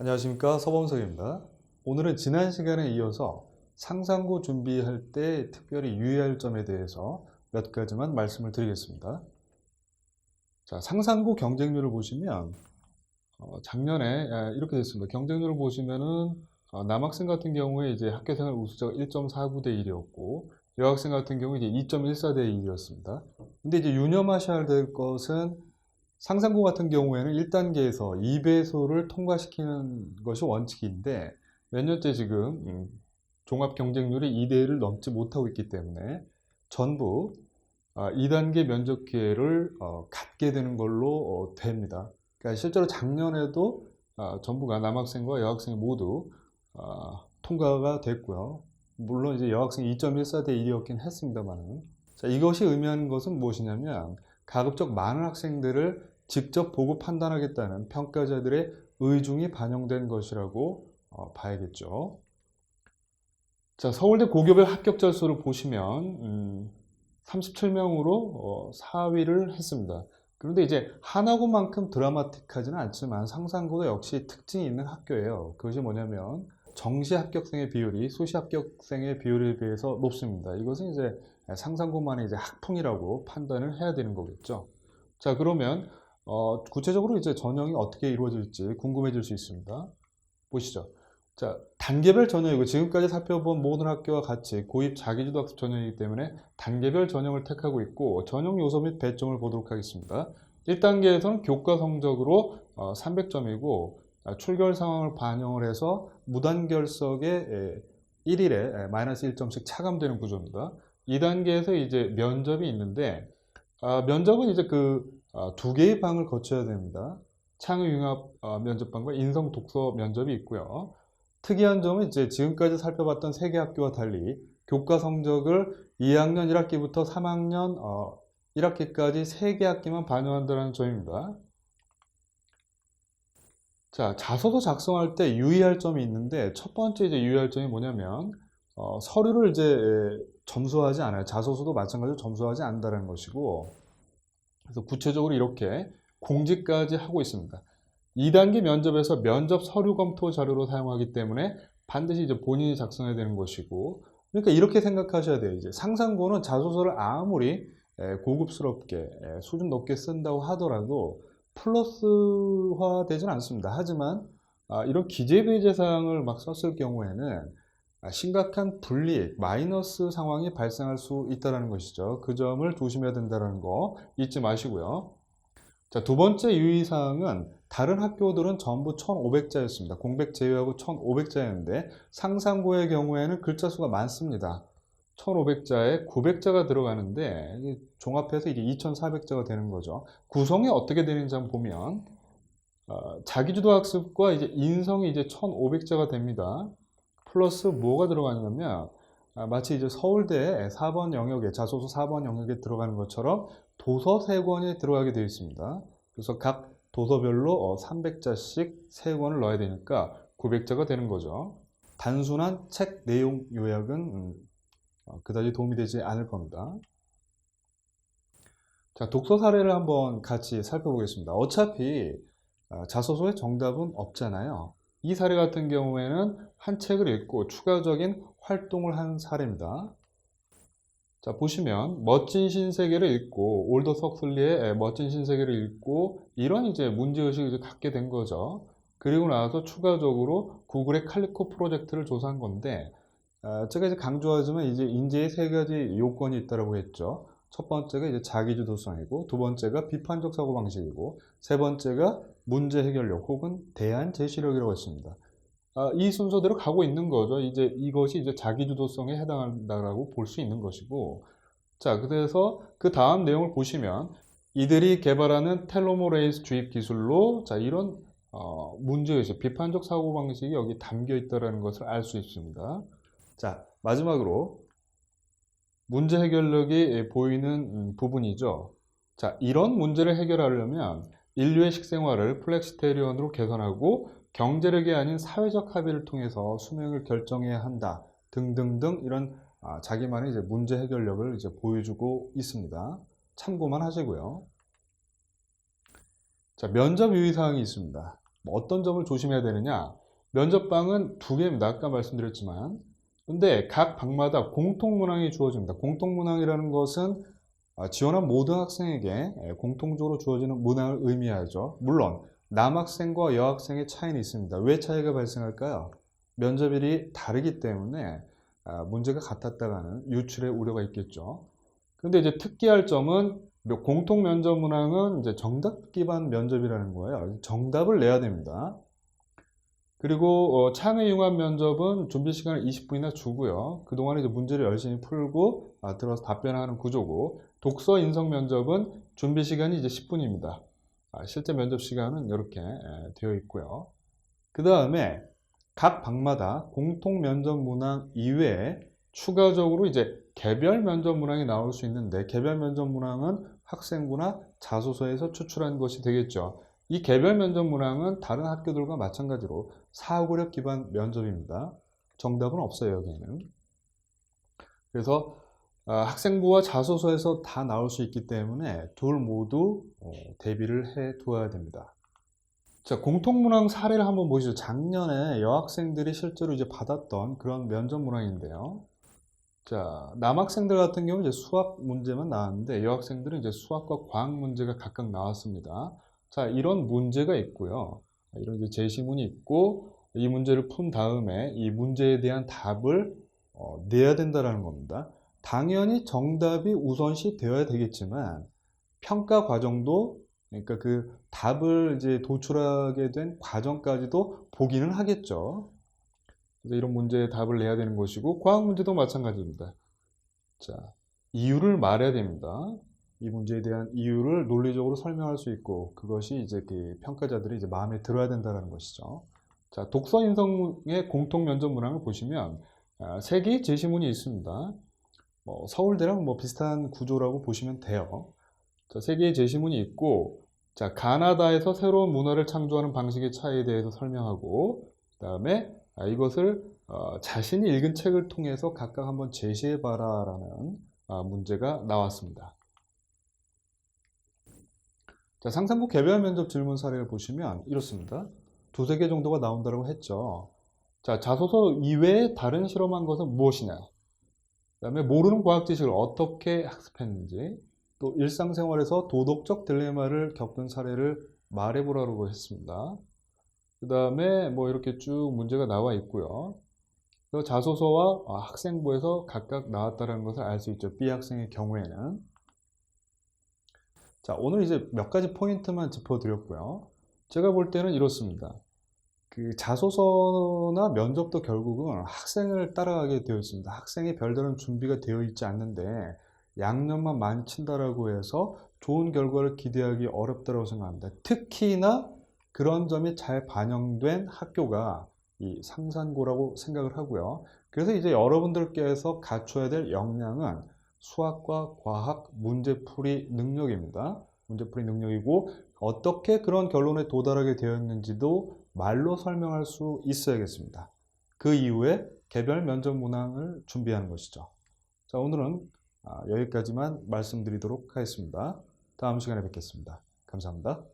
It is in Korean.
안녕하십니까 서범석입니다. 오늘은 지난 시간에 이어서 상상고 준비할 때 특별히 유의할 점에 대해서 몇 가지만 말씀을 드리겠습니다. 자, 상상고 경쟁률을 보시면 어, 작년에 아, 이렇게 됐습니다. 경쟁률을 보시면은 어, 남학생 같은 경우에 이제 학교생활 우수자가 1.49대 1이었고 여학생 같은 경우 이제 2.14대 1이었습니다. 근데 이제 유념하셔야 될 것은 상상고 같은 경우에는 1단계에서 2배수를 통과시키는 것이 원칙인데 몇 년째 지금 음, 종합 경쟁률이 2대1을 넘지 못하고 있기 때문에 전부 2단계 면접 기회를 어, 갖게 되는 걸로 어, 됩니다. 그러니까 실제로 작년에도 어, 전부가 남학생과 여학생이 모두 어, 통과가 됐고요. 물론 이제 여학생이 2.14대 1이었긴 했습니다만은 자, 이것이 의미하는 것은 무엇이냐면 가급적 많은 학생들을 직접 보고 판단하겠다는 평가자들의 의중이 반영된 것이라고 어, 봐야겠죠. 자, 서울대 고교별 합격자 수를 보시면 음, 37명으로 4위를 했습니다. 그런데 이제 하나고만큼 드라마틱하지는 않지만 상상고도 역시 특징이 있는 학교예요. 그것이 뭐냐면 정시 합격생의 비율이 수시 합격생의 비율에 비해서 높습니다. 이것은 이제 상상고만의 이제 학풍이라고 판단을 해야 되는 거겠죠. 자, 그러면 어, 구체적으로 이제 전형이 어떻게 이루어질지 궁금해질 수 있습니다. 보시죠. 자, 단계별 전형이고 지금까지 살펴본 모든 학교와 같이 고입 자기주도 학습 전형이기 때문에 단계별 전형을 택하고 있고 전형 요소 및 배점을 보도록 하겠습니다. 1단계에서는 교과 성적으로 300점이고 출결 상황을 반영을 해서 무단결석에 1일에 마이너스 1점씩 차감되는 구조입니다. 2단계에서 이제 면접이 있는데 아, 면접은 이제 그두 개의 방을 거쳐야 됩니다. 창의융합 어, 면접방과 인성 독서 면접이 있고요. 특이한 점은 이제 지금까지 살펴봤던 세 개 학교와 달리 교과 성적을 2학년 1학기부터 3학년 어, 1학기까지 세 개 학기만 반영한다는 점입니다. 자, 자소서 작성할 때 유의할 점이 있는데 첫 번째 이제 유의할 점이 뭐냐면 어, 서류를 이제 점수하지 않아요. 자소서도 마찬가지로 점수하지 않는다는 것이고 그래서 구체적으로 이렇게 공지까지 하고 있습니다. 2단계 면접에서 면접 서류 검토 자료로 사용하기 때문에 반드시 이제 본인이 작성해야 되는 것이고 그러니까 이렇게 생각하셔야 돼요. 이제 상상고는 자소서를 아무리 고급스럽게 수준 높게 쓴다고 하더라도 플러스화 되진 않습니다. 하지만 아, 이런 기재비제사항을 막 썼을 경우에는 심각한 불이익, 마이너스 상황이 발생할 수 있다는 것이죠. 그 점을 조심해야 된다는 거 잊지 마시고요. 자, 두 번째 유의사항은 다른 학교들은 전부 1,500자였습니다. 공백 제외하고 1,500자였는데 상상고의 경우에는 글자 수가 많습니다. 1,500자에 900자가 들어가는데 종합해서 이게 2,400자가 되는 거죠. 구성이 어떻게 되는지 한번 보면 어, 자기주도 학습과 이제 인성이 이제 1,500자가 됩니다. 플러스 뭐가 들어가냐면 아, 마치 이제 서울대 4번 영역에 자소서 4번 영역에 들어가는 것처럼 도서 3권이 들어가게 되어 있습니다. 그래서 각 도서별로 300자씩 어, 3권을 넣어야 되니까 900자가 되는 거죠. 단순한 책 내용 요약은 음, 어, 그다지 도움이 되지 않을 겁니다. 자, 독서 사례를 한번 같이 살펴보겠습니다. 어차피 어, 자소서에 정답은 없잖아요. 이 사례 같은 경우에는 한 책을 읽고 추가적인 활동을 한 사례입니다. 자, 보시면 멋진 신세계를 읽고 올더 석슬리의 멋진 신세계를 읽고 이런 이제 문제 의식을 갖게 된 거죠. 그리고 나서 추가적으로 구글의 칼리코 프로젝트를 조사한 건데 아, 제가 이제 강조하지만 이제 인재의 세 가지 요건이 있다고 했죠. 첫 번째가 이제 자기주도성이고 두 번째가 비판적 사고 방식이고 세 번째가 문제 해결력 혹은 대안 제시력이라고 했습니다. 아, 이 순서대로 가고 있는 거죠. 이제 이것이 이제 자기주도성에 해당한다라고 볼 수 있는 것이고, 자 그래서 그 다음 내용을 보시면 이들이 개발하는 텔로모레이스 주입 기술로 자 이런 어, 문제의식, 비판적 사고 방식이 여기 담겨 있다는 것을 알 수 있습니다. 자 마지막으로 문제 해결력이 보이는 음, 부분이죠. 자 이런 문제를 해결하려면 인류의 식생활을 플렉시테리언으로 개선하고 경제력이 아닌 사회적 합의를 통해서 수명을 결정해야 한다 등등등 이런 아, 자기만의 이제 문제 해결력을 이제 보여주고 있습니다. 참고만 하시고요. 자 면접 유의 사항이 있습니다. 뭐 어떤 점을 조심해야 되느냐? 면접방은 두 개입니다. 아까 말씀드렸지만. 근데 각 방마다 공통 문항이 주어집니다. 공통 문항이라는 것은 아, 지원한 모든 학생에게 예, 공통적으로 주어지는 문항을 의미하죠. 물론 남학생과 여학생의 차이는 있습니다. 왜 차이가 발생할까요? 면접일이 다르기 때문에 아, 문제가 같았다가는 유출의 우려가 있겠죠. 근데 이제 특기할 점은 공통 면접 문항은 이제 정답 기반 면접이라는 거예요. 정답을 내야 됩니다. 그리고 어, 창의 융합 면접은 준비 시간을 20분이나 주고요. 그동안 이제 문제를 열심히 풀고 아, 들어서 답변하는 구조고 독서 인성 면접은 준비 시간이 이제 10분입니다. 아, 실제 면접 시간은 이렇게 에, 되어 있고요. 그 다음에 각 방마다 공통 면접 문항 이외에 추가적으로 이제 개별 면접 문항이 나올 수 있는데 개별 면접 문항은 학생부나 자소서에서 추출한 것이 되겠죠. 이 개별 면접 문항은 다른 학교들과 마찬가지로 사고력 기반 면접입니다. 정답은 없어요, 여기에는. 그래서 아, 학생부와 자소서에서 다 나올 수 있기 때문에 둘 모두 어, 대비를 해 두어야 됩니다. 자, 공통문항 사례를 한번 보시죠. 작년에 여학생들이 실제로 이제 받았던 그런 면접 문항인데요. 자, 남학생들 같은 경우는 이제 수학 문제만 나왔는데 여학생들은 이제 수학과 과학 문제가 각각 나왔습니다. 자, 이런 문제가 있고요. 이런 이제 제시문이 있고 이 문제를 푼 다음에 이 문제에 대한 답을 어, 내야 된다라는 겁니다. 당연히 정답이 우선시 되어야 되겠지만 평가 과정도 그러니까 그 답을 이제 도출하게 된 과정까지도 보기는 하겠죠. 그래서 이런 문제의 답을 내야 되는 것이고 과학 문제도 마찬가지입니다. 자, 이유를 말해야 됩니다. 이 문제에 대한 이유를 논리적으로 설명할 수 있고 그것이 이제 그 평가자들이 이제 마음에 들어야 된다는 것이죠. 자, 독서 인성의 공통 면접 문항을 보시면 아, 세 개의 제시문이 있습니다. 뭐 서울대랑 뭐 비슷한 구조라고 보시면 돼요. 자, 세 개의 제시문이 있고 자, 가나다에서 새로운 문화를 창조하는 방식의 차이에 대해서 설명하고 그 다음에 아, 이것을 어, 자신이 읽은 책을 통해서 각각 한번 제시해 봐라 라는 아, 문제가 나왔습니다. 자, 상상부 개별 면접 질문 사례를 보시면 이렇습니다. 두세 개 정도가 나온다고 했죠. 자, 자소서 이외에 다른 실험한 것은 무엇이냐? 그 다음에 모르는 과학 지식을 어떻게 학습했는지, 또 일상생활에서 도덕적 딜레마를 겪은 사례를 말해보라고 했습니다. 그 다음에 뭐 이렇게 쭉 문제가 나와 있고요. 그 자소서와 아, 학생부에서 각각 나왔다는 것을 알 수 있죠. B 학생의 경우에는. 자, 오늘 이제 몇 가지 포인트만 짚어드렸고요. 제가 볼 때는 이렇습니다. 그 자소서나 면접도 결국은 학생을 따라가게 되어 있습니다. 학생이 별다른 준비가 되어 있지 않는데 양념만 많이 친다라고 해서 좋은 결과를 기대하기 어렵다고 생각합니다. 특히나 그런 점이 잘 반영된 학교가 이 상산고라고 생각을 하고요. 그래서 이제 여러분들께서 갖춰야 될 역량은 수학과 과학 문제풀이 능력입니다. 문제풀이 능력이고 어떻게 그런 결론에 도달하게 되었는지도 말로 설명할 수 있어야겠습니다. 그 이후에 개별 면접 문항을 준비하는 것이죠. 자, 오늘은 아, 여기까지만 말씀드리도록 하겠습니다. 다음 시간에 뵙겠습니다. 감사합니다.